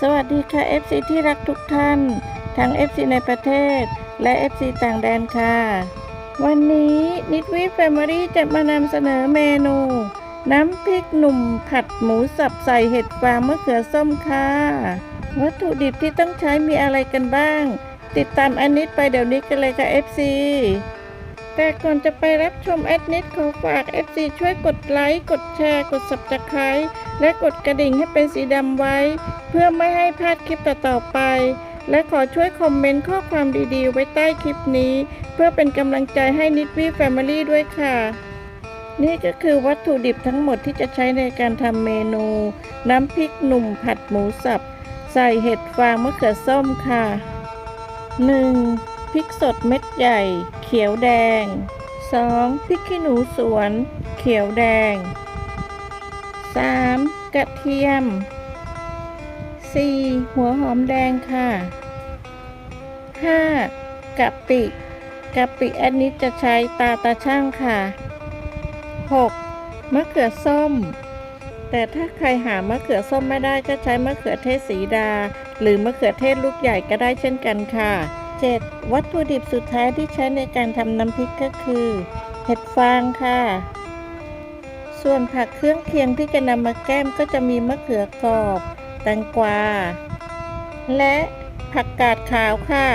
สวัสดีค่ะ FC ที่รักทุกท่าน ทั้ง FC ในประเทศ และ FC ต่างแดนค่ะ วันนี้นิดวิแฟมิลี่จะมานำเสนอเมนู น้ำพริกหนุ่มผัดหมูสับใส่เห็ดฟางมะเขือส้มค่ะ วัตถุดิบที่ต้องใช้มีอะไรกันบ้าง ติดตามอันนิดไปเดี๋ยวนี้กันเลยค่ะ FC แต่ก่อนจะไปรับชมแอดนิดขอฝาก FC ช่วยกดไลค์ กดแชร์ กด subscribe และกดกระดิ่งให้เป็นสีดำไว้ เพื่อไม่ให้พลาดคลิปต่อๆไป และขอช่วยคอมเมนต์ข้อความดีๆ ไว้ใต้คลิปนี้ เพื่อเป็นกำลังใจให้นิดวี่แฟมิลี่ด้วยค่ะ นี่ก็คือวัตถุดิบทั้งหมดที่จะใช้ในการทำเมนู น้ำพริกหนุ่มผัดหมูสับ ใส่เห็ดฟางมะเขือส้มค่ะ 1. พริกสดเม็ดใหญ่ เขียวแดง 2. พริกขี้หนูสวน เขียวแดง 3. กระเทียม 4. หัวหอมแดงค่ะ 5. กะปิกะปิอันนี้จะใช้ตาตาช่างค่ะ 6. มะเขือส้ม แต่ถ้าใครหามะเขือส้มไม่ได้ก็ใช้มะเขือเทศสีดา หรือมะเขือเทศลูกใหญ่ก็ได้เช่นกันค่ะ 7. วัตถุดิบสุดท้ายที่ใช้ในการทำน้ำพริกก็คือ เห็ดฟางค่ะ ส่วนผักเครื่องเคียงที่จะนำมาแก้มก็จะมีมะเขือกรอบ แตงกวา และผักกาดขาวค่ะ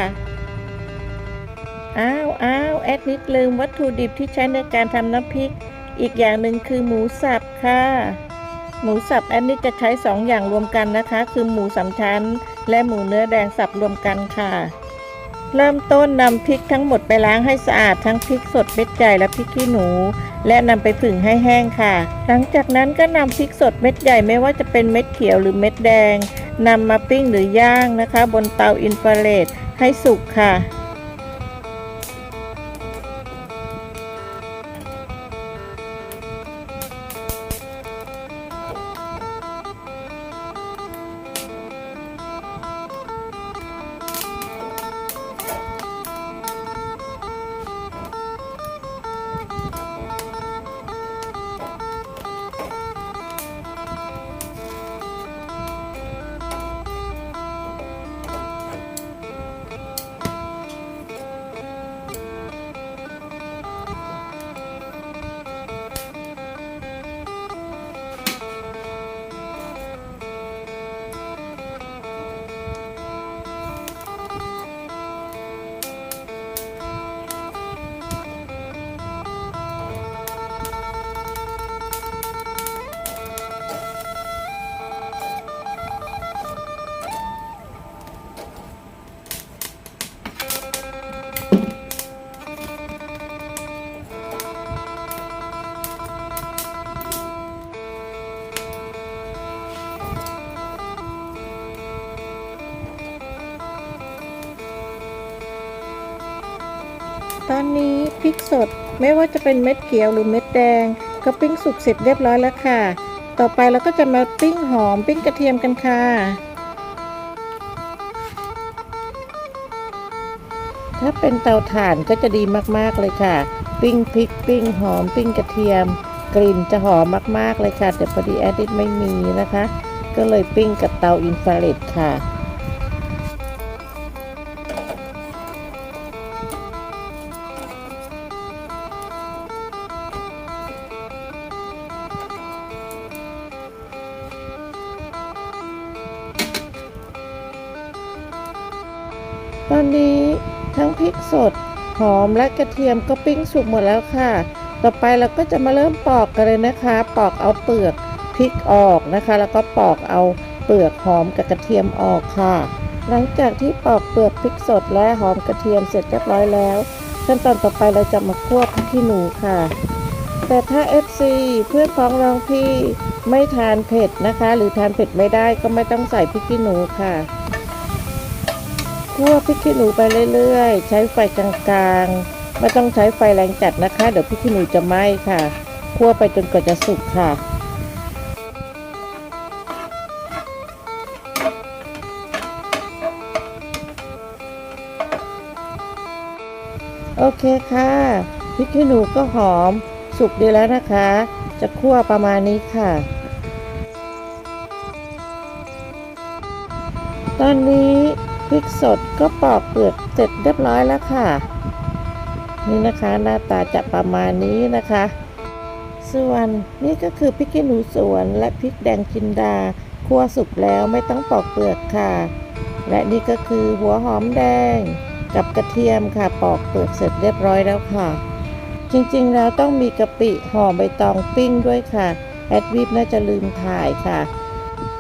อ้าวอ้าวแอดนิดลืมวัตถุดิบที่ใช้ในการทำน้ำพริก อีกอย่างหนึ่งคือหมูสับค่ะ หมูสับแอดนิดจะใช้สองอย่างรวมกันนะคะ คือหมูสามชั้น และหมูเนื้อแดงสับรวมกันค่ะ เริ่มต้นนำพริกทั้งหมดไปล้างให้สะอาดทั้งพริกสดเม็ดใหญ่และพริกขี้หนู และนำไปผึ่งให้แห้งค่ะ หลังจากนั้นก็นำพริกสดเม็ดใหญ่ไม่ว่าจะเป็นเม็ดเขียวหรือเม็ดแดงนำมาปิ้งหรือย่างนะคะ บนเตาอินฟราเรดให้สุกค่ะ นี้พริกสดไม่ว่าจะเป็นเม็ดเขียวหรือเม็ดแดง ก็ปิ้งสุกเสร็จเรียบร้อยแล้วค่ะ ต่อไปเราก็จะมาปิ้งหอมปิ้งกระเทียมกันค่ะถ้าเป็นเตาถ่านก็จะดีมากๆเลยค่ะ ปิ้งพริกปิ้งหอมปิ้งกระเทียม กลิ่นจะหอมมากๆเลยค่ะแต่พอดีแอดดิตไม่มีนะคะ ก็เลยปิ้งกับเตาอินฟราเรดค่ะ หอมและกระเทียมก็ปิ้งสุกหมดแล้วค่ะ ต่อไปเราก็จะมาเริ่มปอกกันเลยนะคะ ปอกเอาเปลือกพริกออกนะคะ แล้วก็ปอกเอาเปลือกหอมกับกระเทียมออกค่ะ หลังจากที่ปอกเปลือกพริกสดและหอมกระเทียมเสร็จเรียบร้อยแล้ว ขั้นตอนต่อไปเราจะมาคั่วพริกขี้หนูค่ะ แต่ถ้า FC เพื่อนพ้องรองพี่ไม่ทานเผ็ดนะคะ หรือทานเผ็ดไม่ได้ก็ไม่ต้องใส่พริกขี้หนูค่ะ คั่วพริกขี้หนูไปเรื่อยๆ ใช้ไฟกลางๆ ไม่ต้องใช้ไฟแรงจัดนะคะ เดี๋ยวพริกขี้หนูจะไหม้ค่ะคั่วไปจนกว่าจะสุกค่ะโอเคค่ะพริกขี้หนูก็หอมสุกดีแล้วนะคะ จะคั่วประมาณนี้ค่ะ ตอนนี้ พริกสดก็ปอกเปลือกเสร็จเรียบร้อยแล้วค่ะ นี่นะคะหน้าตาจะประมาณนี้นะคะ ส่วนนี่ก็คือพริกขี้หนูสวนและพริกแดงจินดาคั่วสุกแล้วไม่ต้องปอกเปลือกค่ะ และนี่ก็คือหัวหอมแดงกับกระเทียมค่ะปอกเปลือกเสร็จเรียบร้อยแล้วค่ะ จริงๆแล้วต้องมีกะปิห่อใบตองปิ้งด้วยค่ะแอดวิปน่าจะลืมถ่ายค่ะ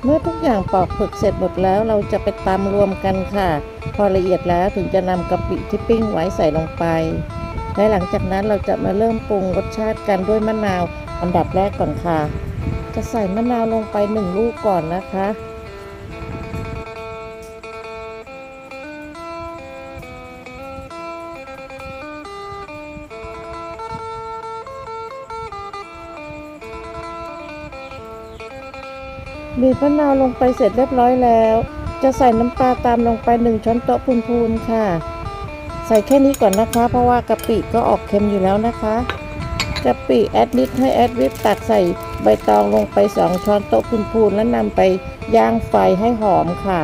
เมื่อทุกอย่างปอกเปลือกเสร็จหมดแล้วเราจะไปตำรวมกันค่ะ พอละเอียดแล้วถึงจะนำกะปิที่ปิ้งไว้ใส่ลงไป และหลังจากนั้นเราจะมาเริ่มปรุงรสชาติกันด้วยมะนาวอันดับแรกก่อนค่ะ จะใส่มะนาวลงไปหนึ่งลูกก่อนนะคะ บีบมะนาวลงไปเสร็จเรียบร้อยแล้ว จะใส่น้ำปลาตามลงไปหนึ่งช้อนโต๊ะพูนๆค่ะ ใส่แค่นี้ก่อนนะคะ เพราะว่ากะปิก็ออกเค็มอยู่แล้วนะคะกะปิแอดนิดให้แอดวิปตักใส่ใบตองลงไปสองช้อนโต๊ะพูนๆแล้วนำไปย่างไฟให้หอมค่ะ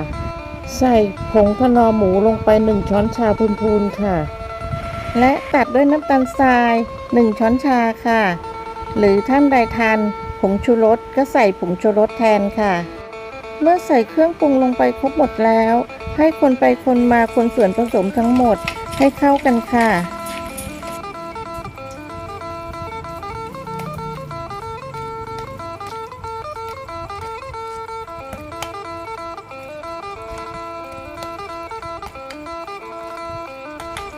ใส่ผงขนอหมูลงไปหนึ่งช้อนชาพูนๆค่ะ และตัดด้วยน้ำตาลทรายหนึ่งช้อนชาค่ะ หรือท่านใดทาน งชูรสก็ใส่ผงชูรสแทนค่ะ เมื่อใส่เครื่องปรุงลงไปครบหมดแล้ว ให้คนไปคนมาคนส่วนผสมทั้งหมดให้เข้ากันค่ะ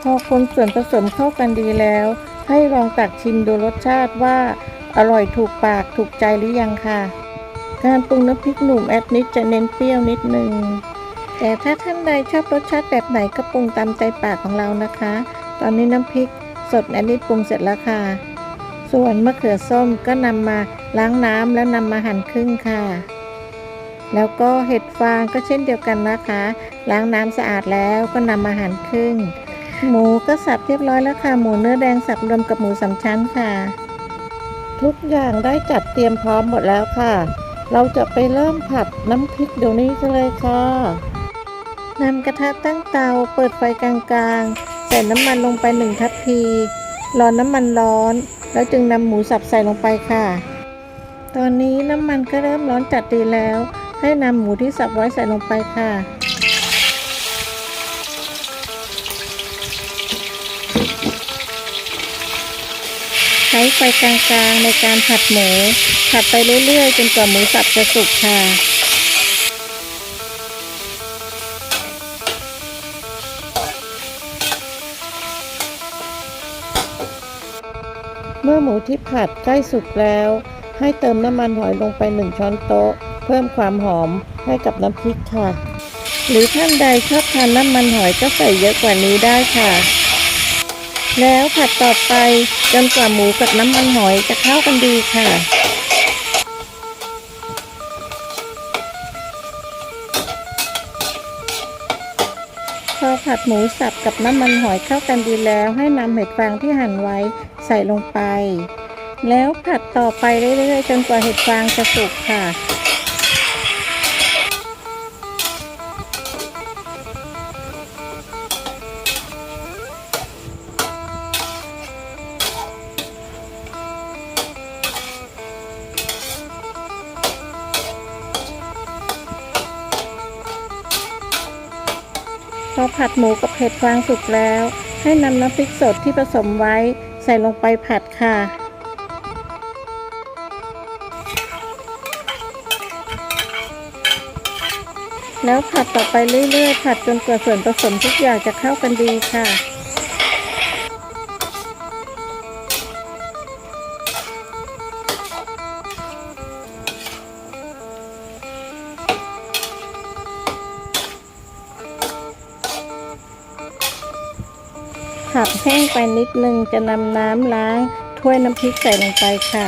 พอคนส่วนผสมเข้ากันดีแล้ว ให้ลองตักชิมดูรสชาติว่า อร่อยถูกปากถูกใจหรือยังค่ะ การปรุงน้ำพริกหนุ่มแอดนิดจะเน้นเปรี้ยวนิดนึง แต่ถ้าท่านใดชอบรสชาติแบบไหนก็ปรุงตามใจปากของเรานะคะ ตอนนี้น้ำพริกสดแอดนิดปรุงเสร็จแล้วค่ะ ส่วนมะเขือส้มก็นำมาล้างน้ำแล้วนำมาหั่นครึ่งค่ะ แล้วก็เห็ดฟางก็เช่นเดียวกันนะคะ ล้างน้ำสะอาดแล้วก็นำมาหั่นครึ่ง หมูก็สับเรียบร้อยแล้วค่ะ หมูเนื้อแดงสับรวมกับหมูสามชั้นค่ะ ทุกอย่างได้จัดเตรียมพร้อมหมดแล้วค่ะ เราจะไปเริ่มผัดน้ำพริกเดี๋ยวนี้กันเลยค่ะนำกระทะตั้งเตาเปิดไฟกลางๆ ใส่น้ำมันลงไปหนึ่งทัพพี รอน้ำมันร้อน แล้วจึงนำหมูสับใส่ลงไปค่ะ ตอนนี้น้ำมันก็เริ่มร้อนจัดดีแล้ว ให้นำหมูที่สับไว้ใส่ลงไปค่ะ ช้ไฟกลางๆในการผัดหมู ผัดไปเรื่อยๆ จนกว่าหมูสับจะสุกค่ะเมื่อหมูที่ผัดใกล้สุกแล้ว ให้เติมน้ำมันหอยลงไปหนึ่งช้อนโต๊ะ เพิ่มความหอมให้กับน้ำพริกค่ะ หรือท่านใดชอบทานน้ำมันหอยก็ใส่เยอะกว่านี้ได้ค่ะ แล้วผัดต่อไปจนกว่าหมูกับน้ำมันหอยจะเข้ากันดีค่ะ พอผัดหมูสับกับน้ำมันหอยเข้ากันดีแล้ว ให้นำเห็ดฟางที่หั่นไว้ใส่ลงไป แล้วผัดต่อไปเรื่อยๆจนกว่าเห็ดฟางจะสุกค่ะ อผัดหมูกับเห็ดฟางสุกแล้ว ให้นำน้ำพริกสดที่ผสมไว้ใส่ลงไปผัดค่ะ แล้วผัดต่อไปเรื่อยๆ ผัดจนกว่าส่วนผสมทุกอย่างจะเข้ากันดีค่ะ ผักแห้งไปนิดนึงจะนำน้ำล้างถ้วยน้ำพริกใส่ลงไปค่ะ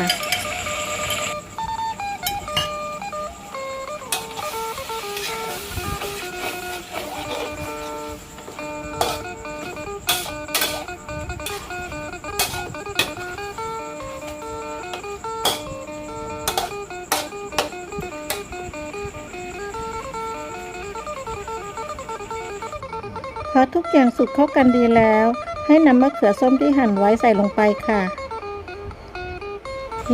ทุกอย่างสุกเข้ากันดีแล้ว ให้นำมะเขือส้มที่หั่นไว้ใส่ลงไปค่ะ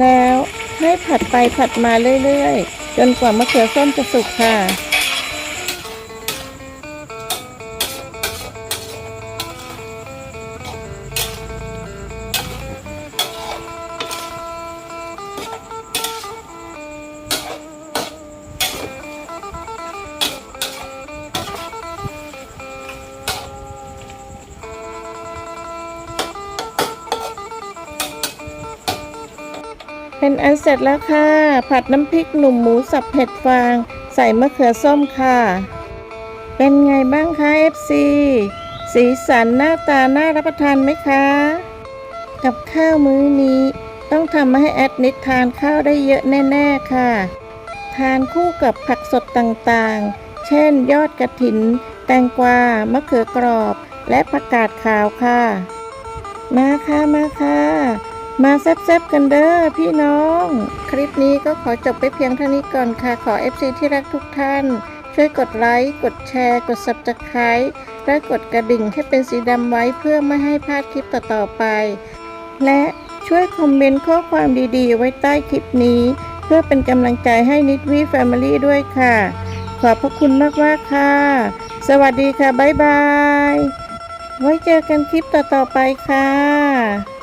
แล้วให้ผัดไปผัดมาเรื่อยๆ จนกว่ามะเขือส้มจะสุกค่ะ เป็นอันเสร็จแล้วค่ะ ผัดน้ำพริกหนุ่มหมูสับเผ็ดฟาง ใส่มะเขือส้มค่ะ เป็นไงบ้างคะ FC สีสันหน้าตาน่ารับประทานไหมคะ กับข้าวมื้อนี้ ต้องทำมาให้แอดนิดทานข้าวได้เยอะแน่ ๆ ค่ะ ทานคู่กับผักสดต่างๆ เช่น ยอดกระถิน แตงกวา มะเขือกรอบ และผักกาดขาวค่ะ มาค่ะมาค่ะ มาแซบๆกันเด้อพี่น้อง คลิปนี้ก็ขอจบไปเพียงเท่านี้ก่อนค่ะ ขอ FC ที่รักทุกท่าน ช่วยกดไลค์ กดแชร์ กด Subscribe และกดกระดิ่งให้เป็นสีดำไว้เพื่อไม่ให้พลาดคลิปต่อๆไป และช่วยคอมเมนต์ข้อความดีๆ ไว้ใต้คลิปนี้ เพื่อเป็นกำลังใจให้นิดวีแฟมิลี่ด้วยค่ะ ขอบพระคุณมากๆค่ะ สวัสดีค่ะ บ๊ายบาย ไว้เจอกันคลิปต่อๆไปค่ะ